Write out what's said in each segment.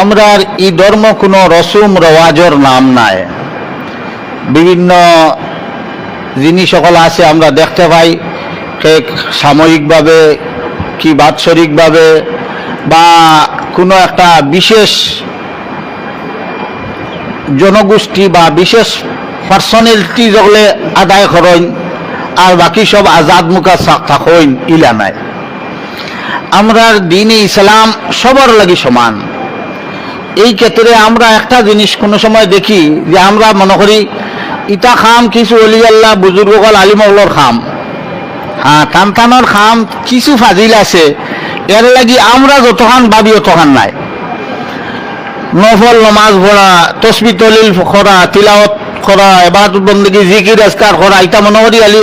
আমরার ই ধর্ম কোনো রসুম, রওয়াজর নাম নাই। বিভিন্ন জিনিস সকল আছে, আমরা দেখতে পাই। সাময়িকভাবে কি বাৎসরিকভাবে বা কোনো একটা বিশেষ জনগোষ্ঠী বা বিশেষ পার্সোনালিটি যেগুলো আদায় করেন, আর বাকি সব আজাদ মুখা থাকেন, ইলা নাই। আমরার দিনে ইসলাম সবার লাগি সমান। এই ক্ষেত্রে আমরা একটা জিনিস কোনো সময় দেখি যে আমরা মনে করি, ইটা খাম কিছু অলি আল্লাহ বুজুর্গল আলিমগলর খাম। হ্যাঁ টান টানোর খাম কিছু ফাজিল আছে, এর লাগি আমরা যতখান ভাবি অতখান নাই। নফল, নমাজ পড়া, তসবি, তলিল করা, তিলাওয়াত করা এবার বন্দী জিকির, আজকার করা, ইটা মনে করি আলি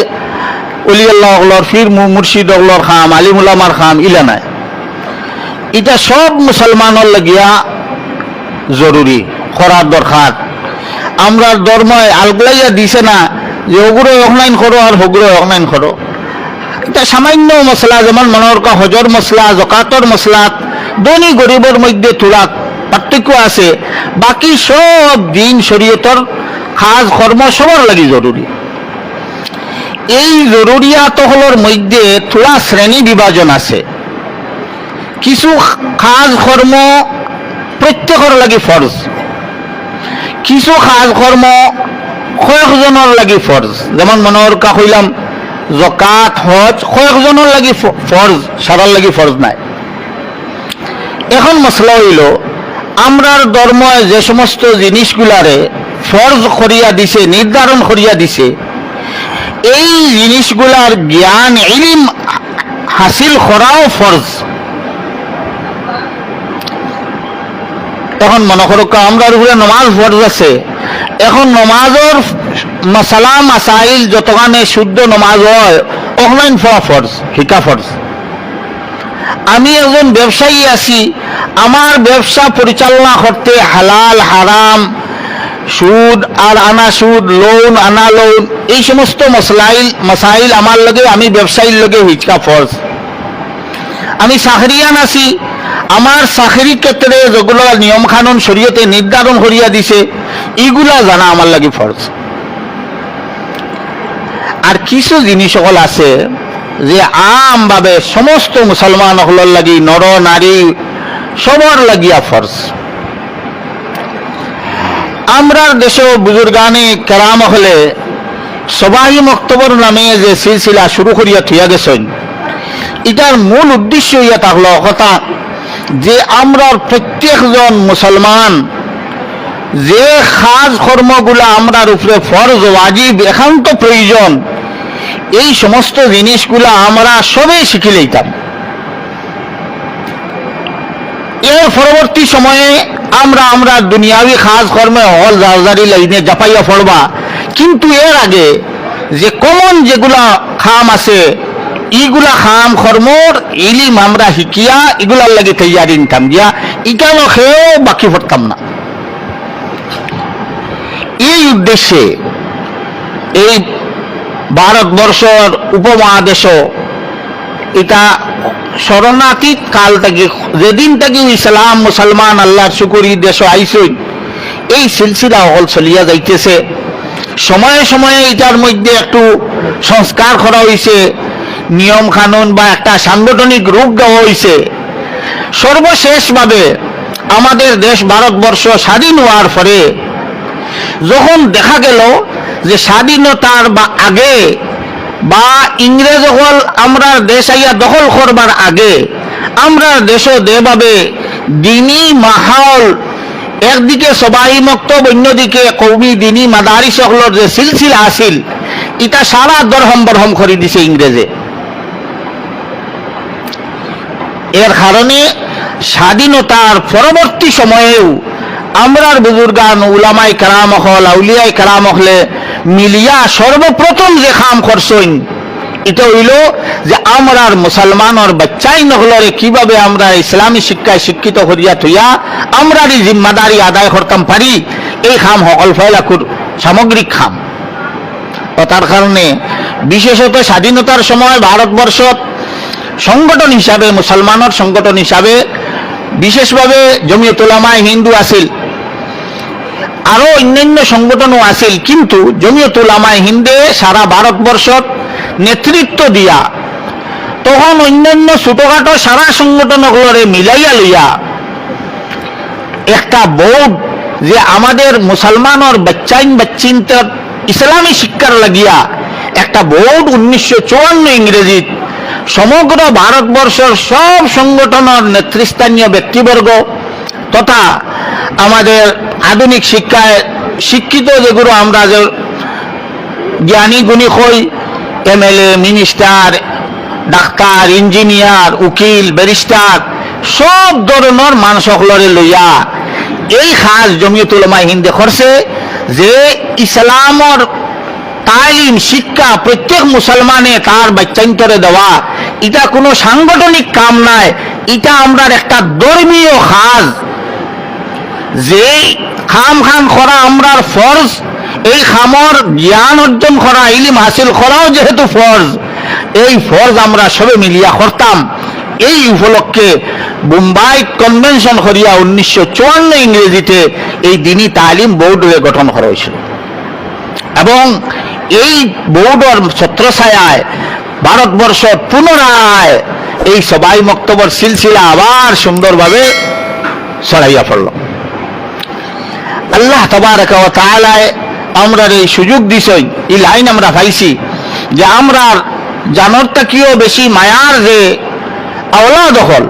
অলি আল্লাহ অগলর ফির মুর্শিদ অগলর খাম আলিম উলামার খাম, ইলা নাই। এটা সব মুসলমানের লাগিয়া জরুরি করার দরকার আমরা ধর্ময় আলগুলাইয়া দিছে না যে, ওগুলো অনলাইন করো আর হগুলো অনলাইন করো। এটা সামান্য মশলা, যেমন মনের কা হজর মশলা জকাতর মশলা ধনী গরিবের মধ্যে তোলা পার্থক্য আছে। বাকি সব দিন শরীয়তর কাজ কর্ম সবার লাগি জরুরি এই জরুরিয়াতগুলোর মধ্যে থোড়া শ্রেণি বিভাজন আছে। কিছু কাজ কর্ম প্রত্যেকের লাগি ফরজ কিছু কাজ কর্ম কয়েকজনের লাগি ফরজ যেমন মনোহর কা কইলাম জকাত, হজ কয়েকজনের লাগি ফরজ সারার লাগি ফরজ নাই। এখন মশলা হইল আমরার ধর্ম যে সমস্ত জিনিসগুলারে ফরজ করিয়া দিছে নির্ধারণ করিয়া দিছে, এই জিনিসগুলার জ্ঞান, ইলিম হাসিল করাও ফরজ এখন মনে করো আমরার উপরে নমাজ ফরজ আছে এখন নমাজর মশালা মাসাইল যতখানে শুদ্ধ নমাজ হয় অনলাইন ফরজ শিকা ফরজ। আমি একজন ব্যবসায়ী আছি, আমার ব্যবসা পরিচালনা করতে হালাল, হারাম, সুদ আর আনা সুদ লোন আনা লোন এই সমস্ত মশলাইল মশাইল আমার লগে, আমি ব্যবসায়ীর লগে হিচকা ফরজ। আমি চাকরিয়ান আছি আমার চাকরি ক্ষেত্রে যেগুলো নিয়ম কানুন শরীয়তে নির্ধারণ করিয়া দিছে এইগুলা জানা আমার লাগি ফরজ। আর কিছু জিনিস সকল আছে যে আমভাবে সমস্ত মুসলমান সকলের লাগি, নর, নারী, সবার লাগিয়া ফরজ। আমরার দেশেও বুজুর্গানি কেরাম হলে সবাই মক্তবর নামে যে সিলসিলা শুরু করিয়া থিয়া গেছেন, এটার মূল উদ্দেশ্য ইয়া থাকল কথা যে আমরা প্রত্যেকজন মুসলমান, যে খাজ কর্মগুলা আমরার উপরে ফরজ, ওয়াজিব, একান্ত প্রয়োজন, এই সমস্ত জিনিসগুলা আমরা সবে শিখে লইতাম। এর পরবর্তী সময়ে আমরা আমরা দুনিয়াবি খাস কর্মে হল জারজারি লাইনে জাপাইয়া পড়বা। কিন্তু এর আগে যে কমন যেগুলা খাম আছে ইগুলা খাম কর্মর ইলিম আমরা শিকিয়া এগুলার লাগে তৈয়ারি নিতাম গিয়া ইটানো খেয়েও বাকি পড়তাম না। এই উদ্দেশ্যে এই ভারতবর্ষর উপমহাদেশ এটা শরণাতীত কাল থেকে, যেদিন থেকে ইসলাম, মুসলমান, আল্লাহর শুকুরি, দেশ আইসই, এই সিলসিলা অকল চলিয়া যাইতেছে। সময়ে সময়ে এটার মধ্যে একটু সংস্কার করা হয়েছে নিয়ম কানুন বা একটা সাংগঠনিক রূপ দেওয়া হয়েছে সর্বশেষভাবে আমাদের দেশ ভারতবর্ষ স্বাধীন হওয়ার পরে যখন দেখা গেল যে স্বাধীনতার বা আগে বা ইংরেজ হল আমরা দেশ আইয়া দখল করবার আগে আমরা দেশ দেভাবে দিনী মাহল, একদিকে সবাই মক্তব, অন্যদিকে কৌমি দিনী মাদারি সকলের যে সিলসিলা আছিল, ইটা সারা দরহম বরহম করে দিছে ইংরেজে। এর কারণে স্বাধীনতার পরবর্তী সময়েও আমরার বুজুর্গান উলামাই কারাম হল আউলিয়াই কারাম হলে, মিলিয়া সর্বপ্রথম যে খাম করছইন এটা হইল যে আমরার মুসলমানের বাচ্চাই নহলরে কীভাবে আমরা ইসলামী শিক্ষায় শিক্ষিত করিয়া থইয়া আমরারই জিম্মাদারি আদায় করতাম পারি, এই খাম সকল ফয়লাকুর সামগ্রিক খাম। তার কারণে বিশেষত স্বাধীনতার সময় ভারতবর্ষত সংগঠন হিসাবে, মুসলমানের সংগঠন হিসাবে, বিশেষভাবে জমিয়তুলামায় হিন্দু আছিল। আরও অন্যান্য সংগঠনও আছিল, কিন্তু জমিয়তুলামায় হিন্দে সারা ভারতবর্ষত নেতৃত্ব দিয়া, তখন অন্যান্য ছোটখাটো সারা সংগঠনগুলোরে মিলাইয়া লইয়া, একটা বোর্ড যে আমাদের মুসলমানের বাচ্চাইন বাচ্চিনতে ইসলামী শিক্ষার লাগিয়া, একটা বোর্ড উনিশশো চুয়ান্ন ইংরেজিত সমগ্র ভারতবর্ষের সব সংগঠনের নেতৃস্থানীয় ব্যক্তিবর্গ তথা আমাদের আধুনিক শিক্ষায় শিক্ষিত যেগুলো আমরা যে জ্ঞানী গুণী হই, এমএলএ, মিনিস্টার, ডাক্তার, ইঞ্জিনিয়ার, উকিল, ব্যারিস্টার, সব ধরনের মানুষসকলরে লইয়া এই খাস জমিয়তুল উলামা হিন্দে করছে যে ইসলামর তালিম, শিক্ষা প্রত্যেক মুসলমানে তার বাচ্চান্তরে দেওয়া। এটা কোনো সাংগঠনিক কাম নাই। এটা আমরা একটা ধর্মীয় খাজ। যে খাম খান করা আমরার ফরজ, এই খামর জ্ঞান অর্জন করা ইলিম হাসিল করাও যেহেতু ফরজ, এই ফরজ আমরা সবে মিলিয়া করতাম। এই উপলক্ষে মুম্বাই কনভেনশন করিয়া উনিশশো চুয়ান্ন ইংরেজিতে এই দিনী তালিম বোর্ডে গঠন করা হয়েছিল। এবং এই বোর্ডর ছত্রছায়ায় ভারতবর্ষ পুনরায় এই সবাই মক্তবর সিলসিলা আবার সুন্দরভাবে ছড়াইয়া পড়ল। আল্লাহ ওয়া তাআলায় আমরা এই সুযোগ দিছই, এই লাইন আমরা পাইছি যে আমরা জানর তাকিও বেশি মায়ার যে আওলা দখল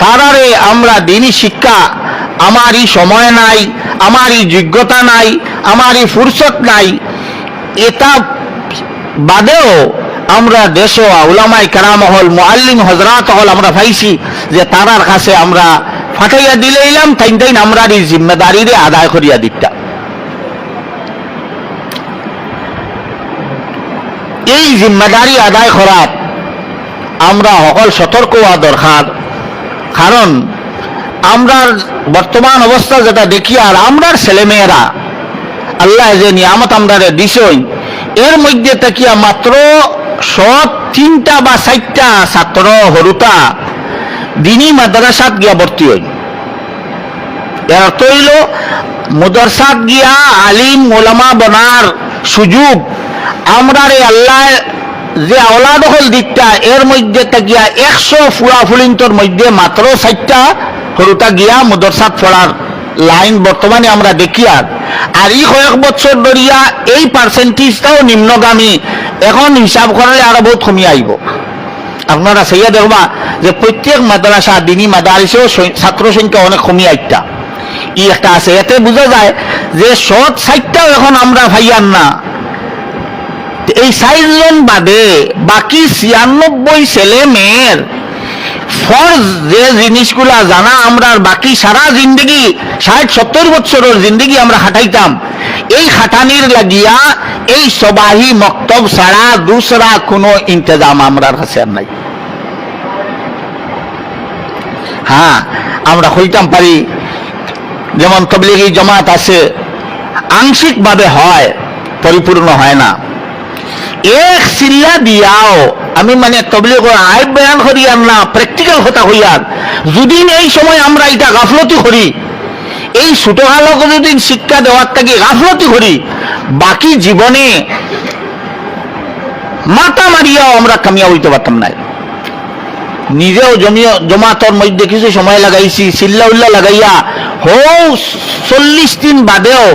তারারে আমরা দিনই শিক্ষা, আমারই সময় নাই, আমারই যোগ্যতা নাই, আমারই ফুরসত নাই এটা বাদেও আমরা দেশ উলামাই কারাম হল, মুআল্লিম হজরাত হল আমরা পাইছি যে তারার কাছে আমরা ফাটাইয়া দিলে ইলাম তাইন তাইন আমরা এই জিম্মেদারিরে আদায় করিয়া দিতা এই জিম্মেদারি আদায় করার আমরা সকল সতর্ক হওয়া দরকার। কারণ আমরা বর্তমান অবস্থা যেটা দেখি, আর আমরার ছেলেমেয়েরা আল্লাহ যে নিয়ামত আমরা দিছই। এর মধ্যে তাকিয়া মাত্র সব তিনটা বা চারটা ছাত্র হরুতা দিনী মাদ্রাসাত গিয়া ভর্তি হই। এর অর্থ হইল, মুদরসাত গিয়া আলিম মোলামা বনার সুযোগ আমরা রে আল্লাহ যে আওলা দখল দিকটা, এর মধ্যে তাকিয়া একশো ফুলা ফুলিন্তর মধ্যে মাত্র চারটা হরুতা গিয়া মুদরসাত পড়ার লাইন বর্তমানে আমরা দেখি আর। আর এই কয়েক বছর ধরিয়া এই পার্সেন্টেজটাও নিম্নগামী। এখন হিসাব করলে আরও বহুত কমি আইব। আপনারা সেইয়া দেখবা যে প্রত্যেক মাদ্রাসা, দিনী মাদারিসেও ছাত্র সংখ্যা অনেক কমি আইটা ই একটা আছে। এতে বোঝা যায় যে সৎ সাইটটাও এখন আমরা ভাইয়ান না। এই জন বাদে বাকি ছিয়ানব্বই ছেলে মেয়ের ফরজ যে জিনিসগুলা জানা আমরা বাকি সারা জিন্দগি, ষাট, সত্তর বছরের জিন্দগি আমরা খাটাইতাম এই খাটানির লাগিয়া এই সবাহি মক্তব ছাড়া দুসরা কোনো ইন্তজাম আমরার কাছে নাই। হ্যাঁ আমরা হইতাম পারি, যেমন তবলিগি জমাত আছে, আংশিকভাবে হয়, পরিপূর্ণ হয় না। এক চিল্লা দিয়াও আমি মানে তবলিগ আইব বয়ান না প্র্যাকটিক্যাল এই সময় আমরা এটা গাফলতি করি এই যদি শিক্ষা দেওয়ার থেকে গাফলতি করি বাকি জীবনে মাথা মারিয়াও আমরা কামিয়া হইতে পারতাম না নিজেও জমিও জমাতর মধ্যে কিছু সময় লাগাইছি চিল্লা উল্লা লাগাইয়া হৌ চল্লিশ দিন বাদেও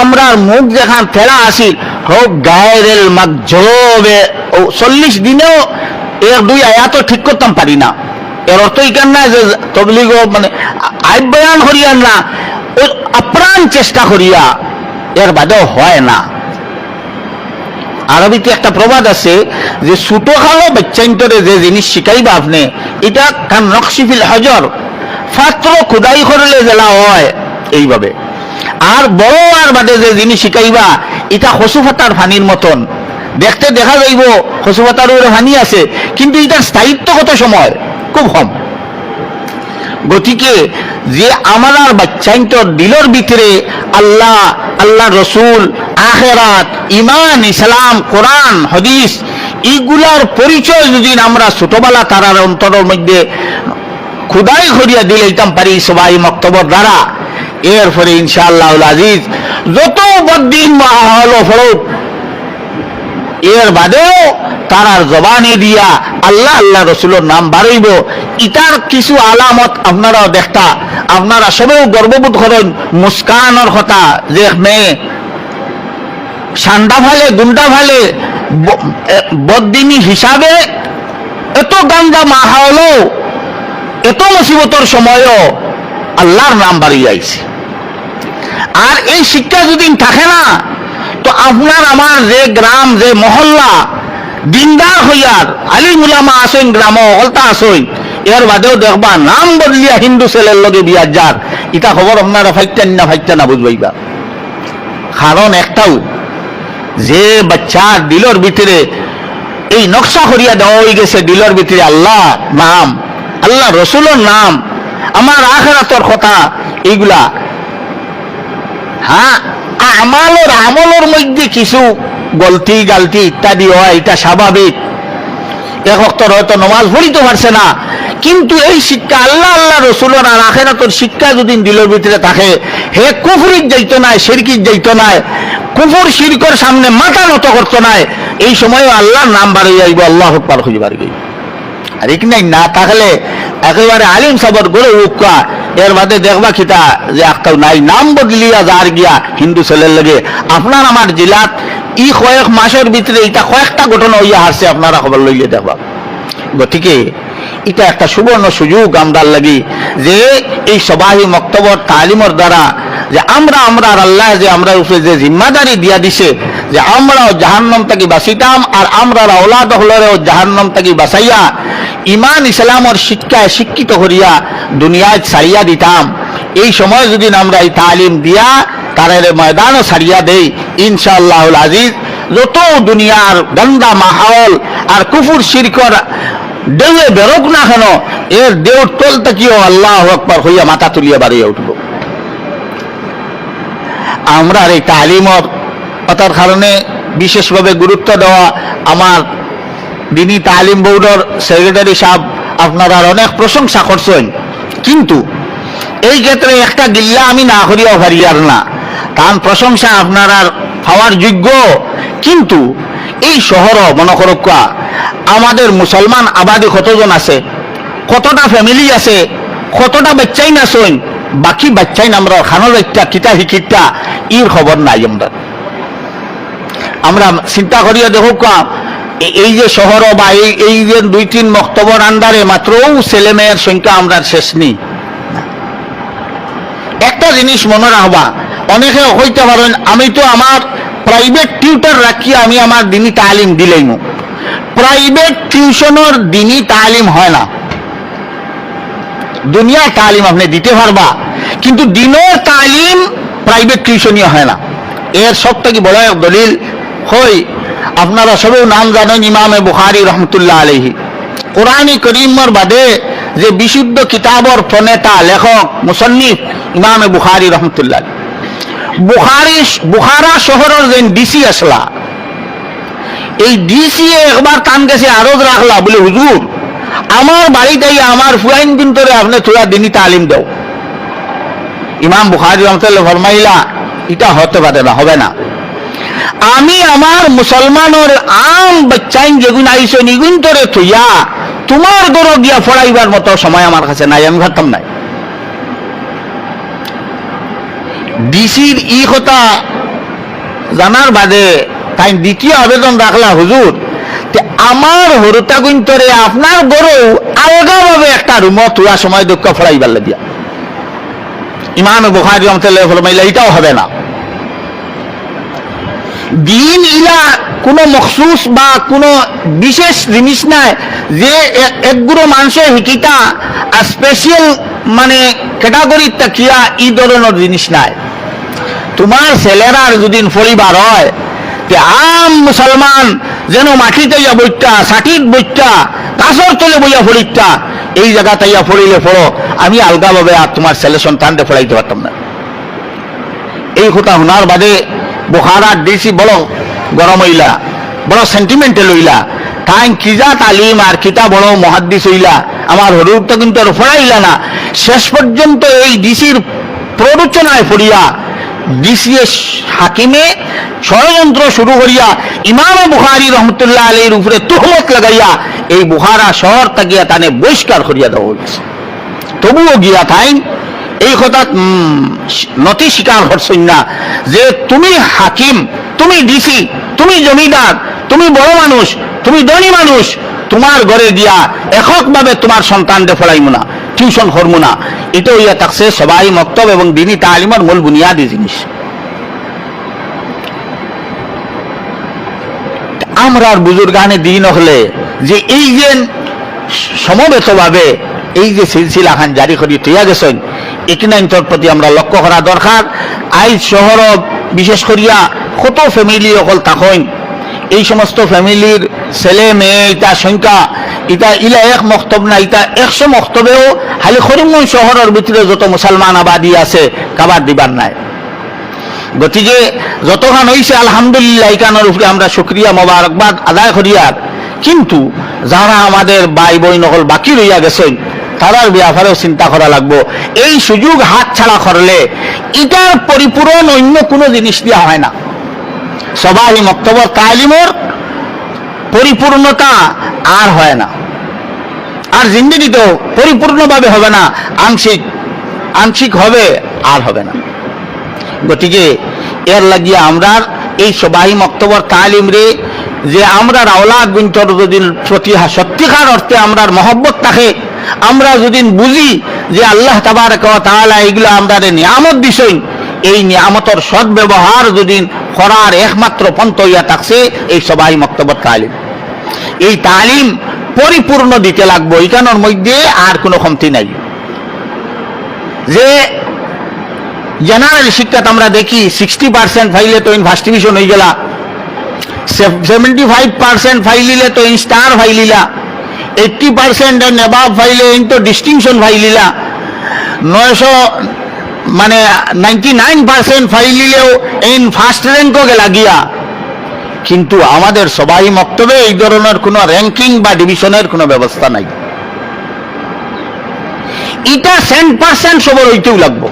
আমরার মুখ যেখান ফেরা আসিল। হোক গায়ের জবে চল্লিশ দিনেও এর দুই আয়াতও ঠিক করতাম পারি না। এর অর্থ ইকান না যে তবলিগ মানে আইব বয়ান করিয়ান না, ও আপ্রাণ চেষ্টা করিয়া এর বাদেও হয় না। আরবিতে একটা প্রবাদ আছে যে ছোট খালো বাচ্চাইন্তরে যে জিনিস শিখাইবা আপনি, এটা কান নকশিফিল হজর। ফাত্র খুদাই করলে জেলা হয়, এইভাবে। আর বড় আর বাদে যে জিনিস শিখাইবা এটা হসুফাতার ফানির মতন। দেখতে দেখা যাইব, হসুফাতার উপরে ফানি আছে, কিন্তু এটার স্থায়িত্ব কত সময় খুব কম। গতিকে যে আমার বাচ্চাইন্তর দিলর ভিতরে আল্লাহ আল্লাহ রসুল, আখেরাত ইমান ইসলাম, কোরআন, হদিস এইগুলার পরিচয় যদি আমরা ছোটবেলা তারার অন্তরের মধ্যে খুদাই করিয়া দিলাইতাম পারি সবাই মক্তবর দ্বারা। এরপরে ইনশাআল্লাহ আজিজ যত বদিন এর বাদেও তারার জবানে দিয়া আল্লাহ আল্লাহ রসুলের নাম বাড়ইব। ইটার কিছু আলামত আপনারাও দেখতা। আপনারা সবেও গর্ববোধ করেন মুস্কানের কথা, যে মেয়ে সান্ডা ফালে, গুন্ডা ফালে বদিনী হিসাবে এত গান্দা মাহা হলো এত মুসিবতর সময়ও আল্লাহর নাম বাড়িয়ে আইছে। আর এই শিক্ষা যদি থাকে না, তো আপনার আমার যে গ্রাম, যে মহল্লা, দিনদার হইয়ার আলী মুলামা আসেন গ্রাম, অলতা আসইন, এর বাদেও দেখবা নাম বদলিয়া হিন্দু ছেলের লগে বিয়ার যার। ইটা খবর আপনারা ফাইতেন না ফাইতেন না বুঝবাইবা। কারণ একটাও, যে বাচ্চার দিলর ভিতরে এই নকশা করিয়া দেওয়া হয়ে গেছে, দিলর ভিতরে আল্লাহ নাম আল্লাহ রসুলের নাম, আমার আখেরাতর কথা, এইগুলা। হ্যাঁ আমালোর আমলের মধ্যে কিছু গলতি গালতি ইত্যাদি হয়, এটা স্বাভাবিক। এক অক্তর হয়তো নমাজ পড়িতে পারছে না, কিন্তু এই শিক্ষা আল্লাহ আল্লাহ রসুলের আর আখেরাতর শিক্ষা যদি দিলের ভিতরে থাকে, হে কুফরির যাইতো নাই, শিরকির যাইতো নাই, কুফর শিরকর সামনে মাথা নত করতো নাই, এই সময় আল্লাহর নাম বাড়ি যাইব আল্লাহ পার খুঁজে বাড়ি গই আর নাই না থাকলে একেবারে আলিম সাবর গড়ে উকা এর বাদে দেখবা খিতা যে একটাও নাই নাম বদলিয়া যার গিয়া হিন্দু ছেলের লাগে। আপনার আমার জেলাত, ই কয়েক মাসের ভিতরে এটা কয়েকটা ঘটনা হইয়া হারছে আপনারা খবর লইলে দেখবা। গতিকে এটা একটা সুবর্ণ সুযোগ আমরার লাগি যে এই সবাহি মক্তবর তালিমর দ্বারা যে আমরা আমরা আল্লাহ যে আমরা উপরে যে জিম্মাদারি দিয়া দিছে, যে আমরাও জাহান্নম থেকে বাঁচিতাম আর আমরা ওলাদ হলরেও জাহান্নম থেকে বাঁচাইয়া ইমান ইসলামর শিক্ষায় শিক্ষিত করিয়া দুনিয়ায় ছাড়িয়া দিতাম। এই সময় যদি আমরা এই তালিম দিয়া তারের ময়দানও ছাড়িয়া দেই ইনশাআল্লাহ আজিজ, যত দুনিয়ার গন্দা মাহল আর কুফুর শিরকর দেউয়ে বেরোক না কেন? এর দেউর তোল তাকিও আল্লাহ আকবর হইয়া মাথা তুলিয়া বাড়িয়ে উঠব আমরা এই তালিমর কথার কারণে বিশেষভাবে গুরুত্ব দেওয়া আমার দিনী তালিম বোর্ডের সেক্রেটারি সাহেব আপনারা অনেক প্রশংসা করছেন। কিন্তু এই ক্ষেত্রে একটা গিল্লা আমি না করিয়াও পারিয়ার না। কারণ প্রশংসা আপনারা পাওয়ার যোগ্য। কিন্তু এই শহরও মনে করকা আমাদের মুসলমান আবাদি কতজন আছে? কতটা ফ্যামিলি আছে? কতটা বাচ্চাই না শোন বাকি বাচ্চাই না আমরা খানোর একটা কিতা হিকিটা ইর খবর নাই আমরা আমরা চিন্তা করিয়া দেখো কা এই যে শহর বা এই এই যে দুই তিন মক্তবর আন্ডারে মাত্র ছেলে মেয়ের সংখ্যা আমরা শেষ নেই। একটা জিনিস মনে রাখবা অনেকে হইতে পারেন আমি তো আমার প্রাইভেট টিউটার রাখিয়া আমি আমার দিনী তালিম দিলেই প্রাইভেট টিউশনের দিনী তালিম হয় না। দুনিয়ার তালিম আপনি দিতে পারবা কিন্তু দিনের তালিম প্রাইভেট টিউশনই হয় না। এর সব থেকে বড় এক দলিল হই আপনারা সবেও নাম জানেন ইমামে বুখারি রহমতুল্লাহ আলহি কোরআনী করিমর বাদে যে বিশুদ্ধ কিতাবর প্রণেতা লেখক মুসন্নিফ ইমামে বুখারি রহমতুল্লাহ বুখারি বুখারা শহরের যে ডিসি আসলা এই ডিসি একবার কান গেছে আরজ রাখলা, বলে, হুজুর, আমার বাড়িতে আমার ফুয়াইন বিন্তরে আপনি তোরা দিনই তালিম দেও। ইমাম বুখারি রহমতুল্লাহ ফরমাইলা, এটা হতে পারে না, হবে না। আমি আমার মুসলমানের আম বাচ্চাইন যেগুন আইসো নিগুন তোরে থইয়া তোমার গরো গিয়া ফড়াইবার মতো সময় আমার কাছে নাই, আমি ভাবতাম নাই। ডিসির ই কথা জানার বাদে তাই দ্বিতীয় আবেদন রাখলা হুজুর। আমার হরতা গুন্তরে আপনার গরু আলগাভাবে একটা রুমত তোলা সময় দুঃখ ফড়াইবার দিয়া। ইমাম বুখারি রহমতুল্লাহ ফরমাইলা এটাও হবে না। দিন ইলা কোনো মখসুস বা কোনো বিশেষ জিনিস নাই যে একগুলো মানুষের হিকিতা স্পেশাল মানে ক্যাটাগরি তাকিয়া ই ধরনের জিনিস নাই। তোমার ছেলেরার যদি পরিবার হয় তে আম মুসলমান যেন মাটিতে ইয়া বইটা ষাটিত বইটা কাছর তলে বইয়া ফরিটা এই জায়গাতে ইয়া ফরিলে ফড়ো আমি আলগাভাবে আর তোমার ছেলে সন্তানকে ফড়াইতে পারতাম না। এই কথা শোনার বাদে বুখারার ডিসি বড় গরম হইলা, বড় সেন্টিমেন্টাল হইলা, তাই কিজা তালিম আর কিতা বড় মহাদ্দিস হইলা আমার হরুরটা কিন্তু আর ফড়াইলা না। শেষ পর্যন্ত এই ডিসির প্ররোচনায় পড়িয়া ডিসিএস হাকিমে ষড়যন্ত্র শুরু করিয়া ইমাম বুখারি রহমতুল্লাহ আলীর উপরে তুহমত লাগাইয়া এই বুহারা শহর তানে বহিষ্কার করিয়া দেওয়া হয়েছে তবুও গিয়া তাই এই কথা নতি স্বীকার করছেন না যে তুমি হাকিম, তুমি ডিসি, তুমি জমিদার, তুমি বড় মানুষ, তুমি ধনী মানুষ, তোমার ঘরে দিয়া এককভাবে তোমার সন্তানকে ফলাইমু না। টিউশন করব না এটা হইয়া থাকছে সবাই মক্তব এবং দিনী তালিমের মূল বুনিয়াদী জিনিস। আমরার বুজুর্গানে দিন হলে যে এই যে সমবেতভাবে এই যে সিলসিলা খান জারি করি তৈয়া গেছেন ইকনাইন্তর প্রতি আমরা লক্ষ্য করা দরকার। আইজ শহর বিশেষ করিয়া কত ফ্যামিলি অকল থাকেন এই সমস্ত ফ্যামিলির ছেলে, মেয়ে, ইটা সংখ্যা, ইটা ইলা এক মক্তব না, ইটা একশো মক্তবেও খালি করিমগঞ্জ শহরের ভিতরে যত মুসলমান আবাদী আছে কাবার দিবার নাই। গতিকে যতখান হয়েছে আলহামদুলিল্লাহ ইকানোর উপরে আমরা শুক্রিয়া, মোবারকবাদ আদায় করিয়ার কিন্তু যারা আমাদের বাই বই নকল বাকি রইয়া গেছেন, তারার ব্যাপারেও চিন্তা করা লাগবো। এই সুযোগ হাত ছাড়া করলে এটার পরিপূরণ অন্য কোনো জিনিস দেওয়া হয় না। সবাই মক্তব্য তালিমর পরিপূর্ণতা আর হয় না। আর জিন্দিগিতেও পরিপূর্ণভাবে হবে না, আংশিক আংশিক হবে, আর হবে না। গতিকে এর লাগিয়ে আমরা এই সবাই মক্তবর তালিম রে যে আমরা আওলাদ গুঞ্চর যদি সত্যিকার অর্থে আমরার মহব্বত থাকে, আমরা যদি বুঝি যে আল্লাহ তাবার তাহলে এইগুলো আমরা নিয়ামত দিছই এই নিয়ামতর সৎ ব্যবহার যদি করার একমাত্র পন্থ ইয়া থাকছে এই সবাই মক্তবর তালিম। এই তালিম পরিপূর্ণ দিতে লাগবো এখানোর মধ্যে আর কোনো কমতি নাই। যে জেনারেল শিক্ষাত আমরা দেখি সিক্সটি পার্সেন্ট ফাইলে তো ফার্স্ট হয়ে গেলা সেভেন্টি ফাইভ পার্সেন্ট ফাইলিলে তো ইন স্টার ফাইলিলা এইট্টি পার্সেন্ট নেবাব ফাইলে ইন তো ডিস্টিংশন ফাইলিলা, নয়শো মানে নাইনটি নাইন পার্সেন্ট ফাইলিলেও ইন ফার্স্ট র্যাঙ্কও গেলা গিয়া। কিন্তু আমাদের সবাই মক্তবে এই ধরনের কোনো র্যাঙ্কিং বা ডিভিশনের কোনো ব্যবস্থা নাই। এটা সেন্ট পার্সেন্ট সবর হইতেও লাগবো।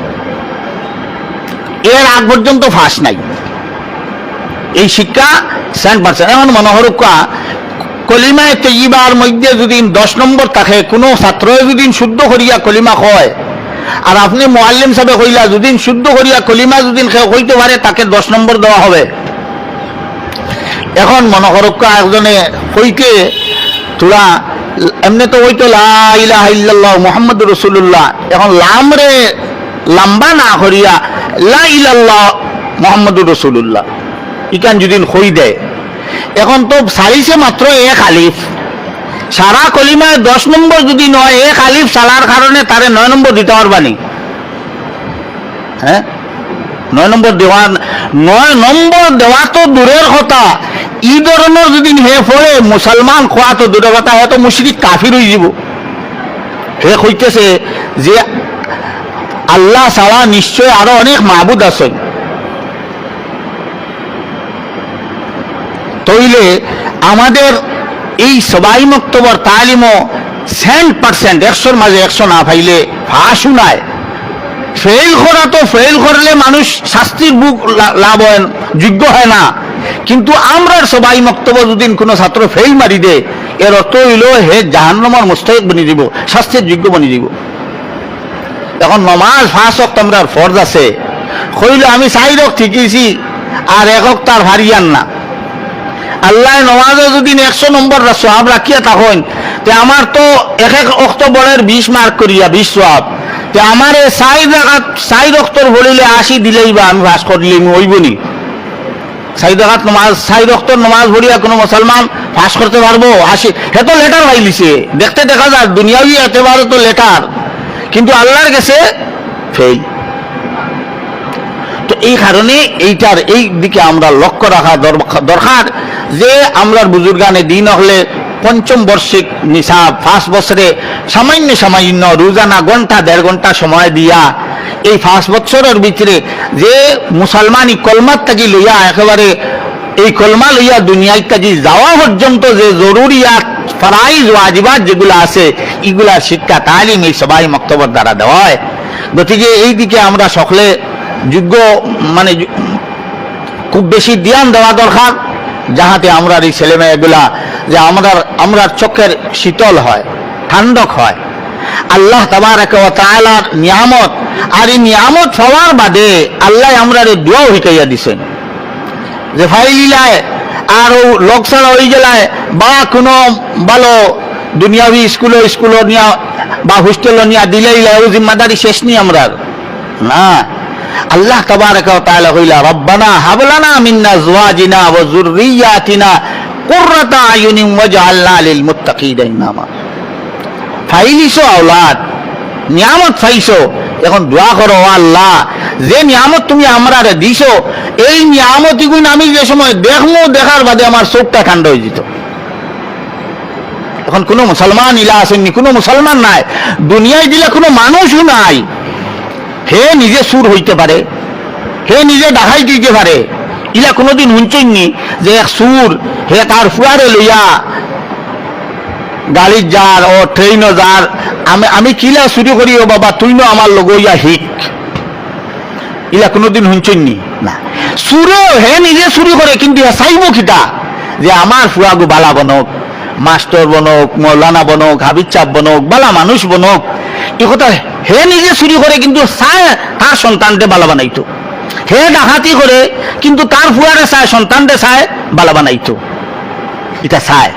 এর আগ পর্যন্ত ফাঁস নাই। এই শিক্ষা সেন্ট পার্সেন্ট এখন মনোহরকা কলিমায় তৈবার মধ্যে যদি দশ নম্বর থাকে, কোনো ছাত্র যদি শুদ্ধ করিয়া কলিমা কয় আর আপনি মোয়াল্লিম সাহেব কইলা যদি শুদ্ধ করিয়া কলিমা যদি হইতে পারে, তাকে দশ নম্বর দেওয়া হবে। এখন মনোহরকা একজনে কইকে, তোরা এমনি তো ওই তো লাহ মোহাম্মদ রসুল্লাহ এখন লামরে লাম্বা না করিয়া, লা ইলাল্লাহ মোহাম্মদুর রসুল্লাহ ইকান যদি হই দেয়? এখন তো সারিছে মাত্র এক আলিফ। সারা কলিমায় দশ নম্বর যদি নয়, এক আলিফ সালার কারণে তারে নয় নম্বর দিতে পারবানি হ্যাঁ? নয় নম্বর দেওয়া, নয় নম্বর দেওয়া তো দূরের কথা। ই ধরনের যদি হে পড়ে, মুসলমান খোয়া তো দূরের কথা হয়তো মুশরিক কাফির হয়ে যাব। হে কইতেছে যে আল্লাহ ছাড়া নিশ্চয় আরও অনেক মাহবুদ আছেন। তইলে আমাদের এই সবাই মক্তবর তালিমও সেন্ট পার্সেন্ট একশোর মাঝে একশো না পাইলে ফাঁসু নাই। ফেল করা তো ফেল করলে মানুষ শাস্তির বুক লাভ হয়, যোগ্য হয় না। কিন্তু আমরা সবাই মক্তব্য যদি কোনো ছাত্র ফেল মারি দে, এর অর্থ হইল হে জাহান্নমার মুস্তাহিক বনি দিব, শাস্তির যোগ্য বনি দিব। এখন নমাজ ফাঁস অক্ত আমরা ফরজ আছে। কইলে আমি চাই রক ঠিকিছি আর একক তার হারিয়ান না। আল্লাহ নমাজে যদি একশো নম্বর সোহাব রাখিয়া তখন তে আমার তো এক এক অক্টোবরের বিশ মার্ক করিয়া, বিশ সোহাব তে আমার এই চাই রাখাত চাই রক্তর বলিলে আশি দিলেই বা আমি ভাস করলে আমি হইব নি। চাই রাখাত নমাজ চাই রক্তর নমাজ ভরিয়া কোনো মুসলমান ফাঁস করতে পারব? আশি, হে তো লেটার পাইলিছে। দেখতে দেখা যায় দুনিয়াবি এতেবারে তো লেটার কিন্তু আল্লাহর কাছে ফেল তো এই কারণে এইটার এই দিকে আমরা লক্ষ্য রাখা দরকা- দরকার যে আমরা বুজুর্গানে দিন হলে পঞ্চম বর্ষিক নিশাব ফার্স্ট বছরে সামান্য সামান্য রোজানা ঘণ্টা, দেড় ঘণ্টা সময় দিয়া এই ফার্স্ট বছরের ভিতরে যে মুসলমানি কলমার থাকি লইয়া একেবারে এই কলমা লইয়া দুনিয়ায় কাজি যাওয়া পর্যন্ত যে জরুরিয়াত, ফরাইজ, ওয়াজিবাত যেগুলো আছে এগুলার শিক্ষা, তালিম এই সবাই মক্তবর দ্বারা দেওয়া হয়। গতিকে এই দিকে আমরা সকলে যোগ্য মানে খুব বেশি ধ্যান দেওয়া দরকার, যাহাতে আমরা এই ছেলে মেয়েগুলা যে আমরা আমরা চোখের শীতল হয়, ঠান্ডক হয়। আল্লাহ তাবারাক ওয়া তাআলার নিয়ামত, আর এই নিয়ামত পাওয়ার বাদে আল্লাহ আমরা দোয়াও শিখাইয়া দিছেন। যে ফাইলিলায় আর ও লোক ওই জেলায়, বা কোনো ভালো দুনিয়াবি স্কুলে স্কুলে নিয়া, বা হোস্টেলে নিয়া দিলেই ও জিম্মাদারি শেষ নি আমরা না আল্লাহ তাবারাক কইলা রব্বানা হাবলানা মিন্না ফাইলিছো আওলাদ, নিয়ামত ফাইছো এখন দোয়া করো আল্লাহ, যে নিয়ামত তুমি আমরা দিছো, এই নিয়ামতি গুণ আমি যে সময় দেখমু, দেখার বাদে আমার চোখটা ঠান্ডা হয়ে যেত। এখন কোনো মুসলমান ইলা আসেননি কোনো মুসলমান নাই, দুনিয়ায় দিলে কোনো মানুষও নাই। হে নিজে সুর হইতে পারে, হে নিজে ডাকাই দিতে পারে। ইলা কোনোদিন শুনছেননি যে এক সুর হে তার ফুয়ারে লইয়া গাড়ির যার ও ট্রেনও যার আমি আমি কিলা চুরি করি ও বাবা, তুই নো আমার লগ ইয়া শিখ ইলা কোনোদিন শুনছেননি? না। চুরেও হে নিজে চুরি করে, কিন্তু হে চাইব কিতা? যে আমার ফুয়াগু বালা বনক মাস্টার বনক, মৌলানা বনক হাবিজ চাপ বনক, বালা মানুষ বনক। এই কথা হে নিজে চুরি করে কিন্তু তার সন্তানকে বালা বানাইতো। হে ডাকাতি করে কিন্তু তার ফুয়ারে চায় সন্তানকে চায় বালা বানাইতো। এটা চায়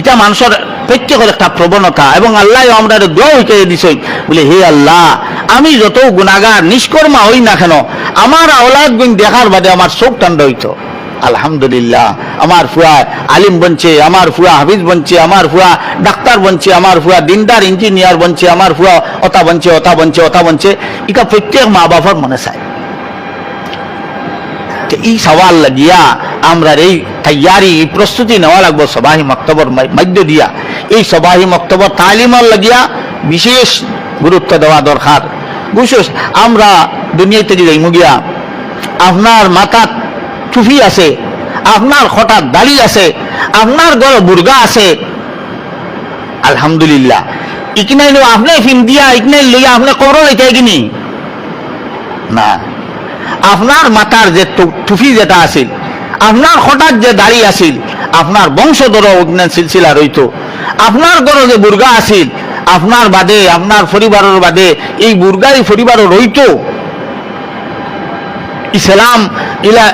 এটা মানুষের প্রত্যেকের একটা প্রবণতা এবং আল্লাহ আমরা দোয়া হইতে দিছে। বলে, হে আল্লাহ, আমি যত গুণাগার নিষ্কর্মা হই না কেন আমার আওলাদ গুণ দেখার বাদে আমার চোখ ঠান্ডা হইতো আলহামদুলিল্লাহ, আমার ফুয়া আলিম বনছে, আমার ফুয়া হাফিজ বনছে, আমার ফুয়া ডাক্তার বনছে, আমার ফুয়া দিনদার ইঞ্জিনিয়ার বনছে, আমার ফুয়া অতা বনছে অতা বনছে অতা বনছে। এটা প্রত্যেক মা বাবার মনে চায়। এই সওয়াল লাগিয়া আমরা এই তৈয়ারি প্রস্তুতি নেওয়া লাগবো সবাহি মক্তবর মধ্য দিয়া। এই সবাহি মক্তবর তালিমর লাগিয়া বিশেষ গুরুত্ব দেওয়া দরকার। বিশেষ আমরা দুনিয়াতে যদি গিয়া, আপনার মাথার টুফি আছে, আপনার হঠাৎ দাড়ি আছে, আপনার গড় বুর্গা আছে। আলহামদুলিল্লাহ। ইকনাই লো আপনি ফিন দিয়া, ইকনাই লইয়া আপনি করো এটাই কিনি। না। আপনার মাথার যে টু- টুপি যেটা আছিল, আপনার হঠাৎ যে দাড়ি আছিল, আপনার বংশধর সিলসিলা রইত। আপনার ঘরে যে বুর্গা আছিল, আপনার বাদে, আপনার পরিবারের বাদে, এই বুর্গাই পরিবারও রইত। ইসলাম ইলা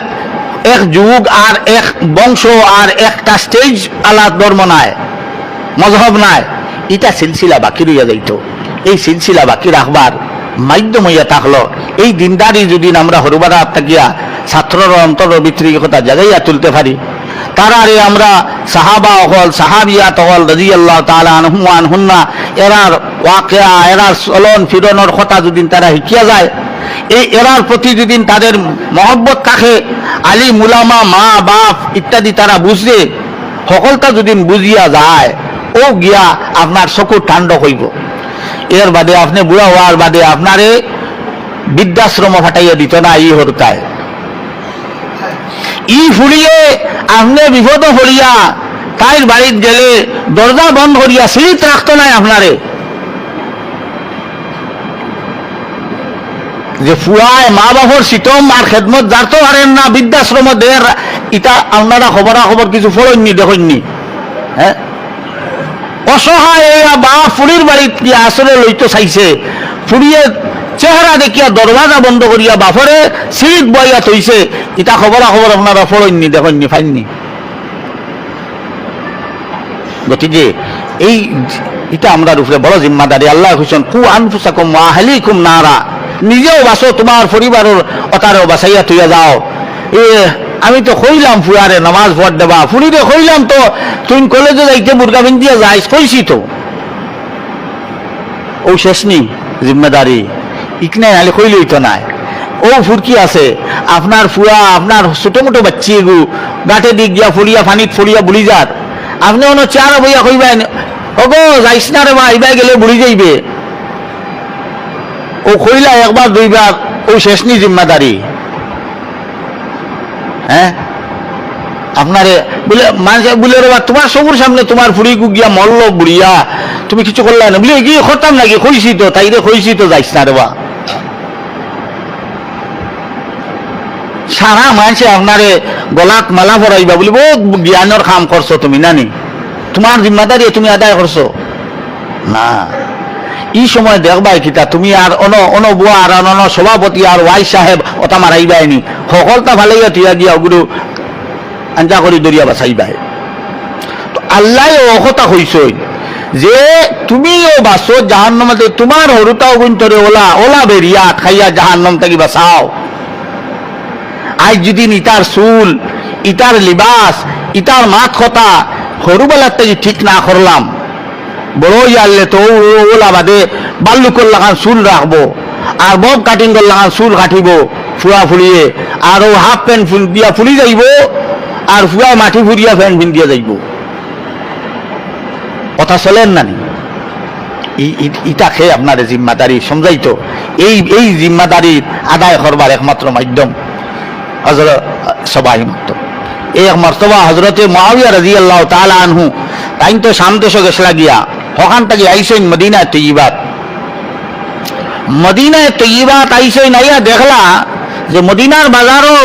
এক যুগ আর এক বংশ আর একটা স্টেজ আলা ধর্ম নাই, মজহব নাই। এটা সিলসিলা বাকি রইয়া যাইত। এই সিলসিলা বাকি রাখবার মাধ্যম হইয়া থাকল। এই দিনদারি যদি আমরা হরুবারা থাকিয়া ছাত্রর অন্তর কথা জাগাইয়া তুলতে পারি তারারে আমরা সাহাবা হল সাহাবিয়াত হল রাজি আল্লাহ তালা আনহুমান হুন্না এরার ওয়াকেয়া, এরার চলন ফিরনের কথা যদি তারা শিখিয়া যায় এই এরার প্রতি যদি তাদের মহব্বত থাকে আলী, মুলামা, মা, বাপ ইত্যাদি তারা বুঝবে সকলটা যদি বুঝিয়া যায়, ও গিয়া আপনার চকু ঠান্ড হইব। এর বাদে আপনি বুড়া হওয়ার বাদে আপনারে বৃদ্ধাশ্রম ফাটাইয়া দিত না ই হরতায়। ই ফুরিয়ে আপনি বিপদ হরিয়া তাইর বাড়িত গেলে দরজা বন্ধ করিয়া সিঁড়িত রাখতো নাই আপনারে। যে ফুয়ায় মা বাপর শীতম আর খেদমত জারতো পারেন না বৃদ্ধাশ্রম দের ইটা আপনারা খবরা খবর কিছু ফলননি দেখননি। হ্যাঁ অসহায় বা ফুরির বাড়িত গিয়া আসলে চাইছে। ফুরিয়ে চেহারা দেখিয়া দরওয়াজা বন্ধ করিয়া বাফরে সিঁড়িত বইয়া থইছে ইটা খবরা খবর আপনারা ফলননি দেখননি, ফাইননি। গতিকে, এই এটা আমরা উপরে বড় জিম্মাদারি আল্লাহ হুসেন কু আনফুসাকুম আহলিকুম নারা নিজেও বাঁচো তোমার পরিবারের অতারেও বাঁচাইয়া তুইয়া যাও। এ, আমি তো কইলাম ফুয়ারে নামাজ ভোট দেবা। ফুরিরে কইলাম তো তুই কলেজে যাইতে মুরগা বিন্দিয়া যাইস কইছি তো। ও শেষ নি জিম্মেদারি ইকনাই নালে কইলেই তো নাই। ও ফুরকি আছে আপনার ফুয়া আপনার ছোট মোটো বাচ্চি এগু গাঁটে দিক গিয়া ফড়িয়া ফানিত ফড়িয়া বুড়ি যাত। আপনি অন্য চার বইয়া কইবেন ওগো যাইস না রে বা ইবাই গেলে বুড়ি যাইবে। ও কইলা একবার, দুইবার ও শেষ নি জিম্মাদারি। হ্যাঁ? আপনারে বলে, মানুষে বলে রে তোমার সবুর সামনে তোমার ফুড়ি গিয়া মরল বুড়িয়া, তুমি কিছু করলে না? বলে, কি করতাম নাকি? কইছি তো, তাইরে কইছি তো, যাইস না রে বা সারা মানুষে আপনারে গলাত মালা পরাইবা বলি, বহুত জ্ঞানের কাম করছ তুমি, নানি। তোমার জিম্মাদারি তুমি আদায় করছ? না। এই সময় দেখবাই কিতা, তুমি আর অন অন বুয়া আর অন সভাপতি আর ওয়াই সাহেব ওটা মারাইবাইনি। সকলটা ভালে তিয়া গিয়া গুরু আঞ্জা করি দরিয়া বাছাইবাই তো আল্লাহ অকতা হইছই যে তুমিও বাসো জাহান্নমাতে তোমার হরুতাও গুন্তরে ওলা ওলা বেরিয়া খাইয়া জাহান্নম থাকি বাঁচাও। আজ যদি ইটার চুল ইটার লিবাস ইটার মাত কথা সৰুবেলার থেকে ঠিক না করলাম বড় ইয়ারলে তো ওলা বাদে বাল্লুকর লাগান চুল রাখব, আর বব কাটিং কর লাগান চুল কাটিব ফুয়া ফুলিয়ে, আর ও হাফ প্যান্ট ফুল দিয়া ফুলি যাইব, আর ফুয়া মাটি ফুরিয়া প্যান্ট পিন দিয়া যাইব। কথা চলেন নানি ইটা আপনার জিম্মাদারি সমজাইতো। এই এই জিম্মাদারি আদায় করবার একমাত্র মাধ্যম হজরত সবাই মাত্র এই মর্তবা হজরতে মহাবিয়া রাজি আল্লাহ তালা আনহু তাই তো দেশ গেছলা গিয়া হকান তাকে আইসেন মদিনা তৈবাত মদিনায় তৈবাত আইসেন আইয়া দেখলা যে মদিনার বাজারও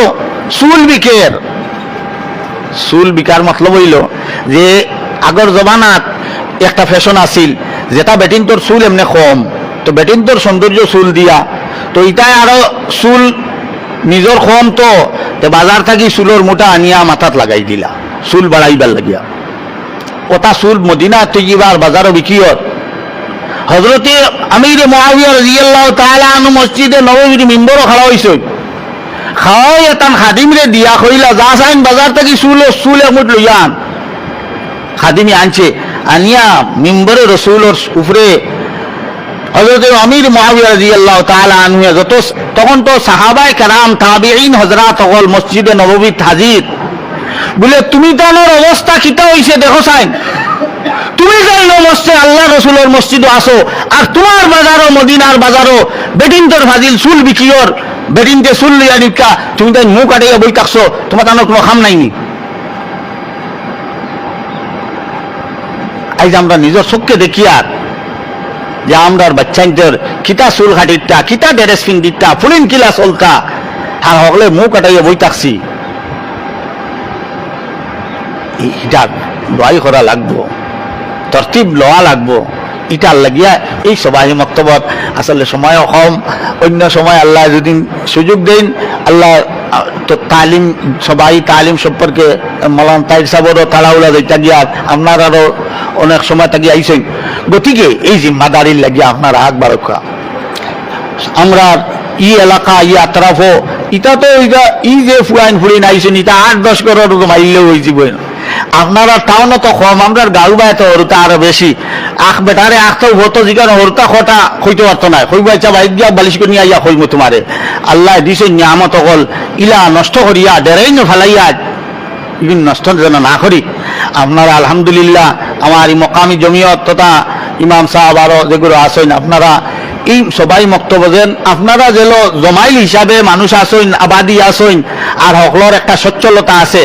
চুল বিকের। চুল বিকার মতলব হইল যে আগর জমানাত একটা ফ্যাশন আছিল, যেটা বেটিনটোর চুল এমনি কম, তো বেটিনটোর সৌন্দর্য চুল দিয়া, তো ইটাই আরও চুল নিজর কম তো, তে বাজার থাকি চুলোর মোটা আনিয়া মাথাত লাগাই দিলা, চুল বাড়াইবার লাগিয়া। ওটা চুল মদিনা তৈবার বাজারও বিকিয়ত হজরতে আমির মহাবিয়া রাজিয়াল্লাহ তাআলা আনু মসজিদে নবমীর মিম্বরও খাড়া হইছে। খাওয়াই এতান খাদিমরে দিয়া কইলা, যা চাইন বাজার থেকে চুল চুল একমুট লইয়ান খাদিমি আনছে, আনিয়া মিম্বরে রসুলোর উপরে। হজরত আমির মহাবিয়া রাদিয়াল্লাহু তাআলা আনহু যত, তখন তো সাহাবায়ে কেরাম, তাবিঈন, হযরত সকল মসজিদে নববীত হাজির বলে, তুমি তো আমার অবস্থা কিতা হইছে দেখো চাইন। তুমি যাই মসজিদে আল্লাহ রসুলের মসজিদও আসো আর তোমার বাজারও মদিনার বাজারও বেটিনটোর ফাজিল চুল বিকিয়র বেটিনতে চুল লিয়া নিকা তুমি তাই মুখ আটাইয়া বই থাকছো তোমার তানোর কোনো খাম নাইনি আজ আমরা নিজের চোখকে দেখি আর, যে আমরার বাচ্চাইদের কিতা চুল খাটিরটা, কিতা ড্রেস পিন্দিরটা ফুলিন কিলা চলতা, আর হকলে মুখ আটাইয়া বই থাকছি এটা লড়াই করা লাগবো, তরতিব লওয়া লাগবো, ইটার লাগিয়া এই সবাই মক্তবত। আসলে সময় কম অন্য সময় আল্লাহ যদি সুযোগ দেন, আল্লাহ তো তালিম সবাই তালিম সম্পর্কে মলান তাইর সাবরও তাড়াউলা যেটা গিয়া আপনার আরও অনেক সময় তাকে আইসেন গতিকে এই জিম্মাদারির লাগিয়া আপনার হাত বারকা। আমরা ই এলাকা, ই আতরাফ, ইটা তো ইটা, ই যে ফুয়াইন ফুড়িন আইসেন ইটা আট, দশ করোড় মাইলেও হয়ে যাবে আপনারা টাউনও তো কম আমরা গাঁও বাই তো হরুতা আরও বেশি আখ বেটারে আখ তো হতো জিকার হরুতা খটা কইতে পারতো না কইবা ইচ্ছা বাইক দিয়া বালিশ করে নিয়ে আইয়া কইমু তোমারে আল্লাহ দিছে নিয়ামত অকল। ইলা নষ্ট করিয়া ডেরাই নফালাইয়া ইগুন নষ্ট যেন না করি আপনারা আলহামদুলিল্লাহ আমার এই মকামি জমিয়ত তথা ইমাম সাহেব আরও যেগুলো আছেন, আপনারা এই সবাই মক্তব্য যেন, আপনারা যেন জমাইল হিসাবে মানুষ আসইন আবাদি আসইন আর সকলের একটা সচ্ছলতা আছে।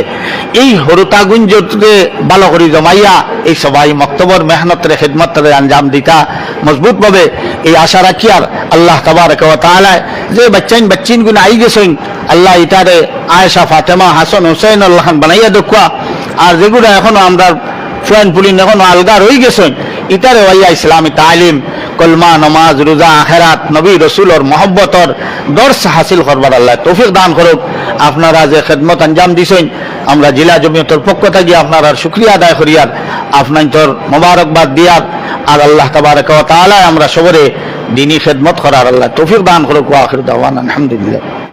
এই হরতা গুঞ্জে ভালো করে জমাইয়া এই সবাই মক্তবর মেহনতরে, খেদমতরে আঞ্জাম দিতা। মজবুতভাবে এই আশা রাখি আর আল্লাহ তাবার তালায় যে বাচ্চাইন বাচ্চিন গুণ আই গেছেন, আল্লাহ ইটারে আয়েশা, ফাতেমা, হাসন হুসেন আল্লাহ বানাইয়া দেখুয়া। আর যেগুলো এখনও আমরা ফ্রেন্ড পুলিন এখনও আলগা রয়ে গেছেন ইটারে ওয়াইয়া ইসলামী তালিম, কলমা, নমাজ, রোজা, আখেরাত, নবী রসুলর মহব্বতর দর্শ হাসিল করবার আল্লাহ তৌফিক দান করুক। আপনারা যে খেদমত আঞ্জাম দিছেন, আমরা জেলা জমিয়তর পক্ষ থেকে আপনার শুক্রিয়া আদায় করিয়ার আপনার তোর মোবারকবাদ দিয়ার আর আল্লাহ তাবারক তাআলা আমরা সবরে দিনী খেদমত করার আল্লাহ তৌফিক দান করুক। আখির দাওয়ানা, আলহামদুলিল্লাহ।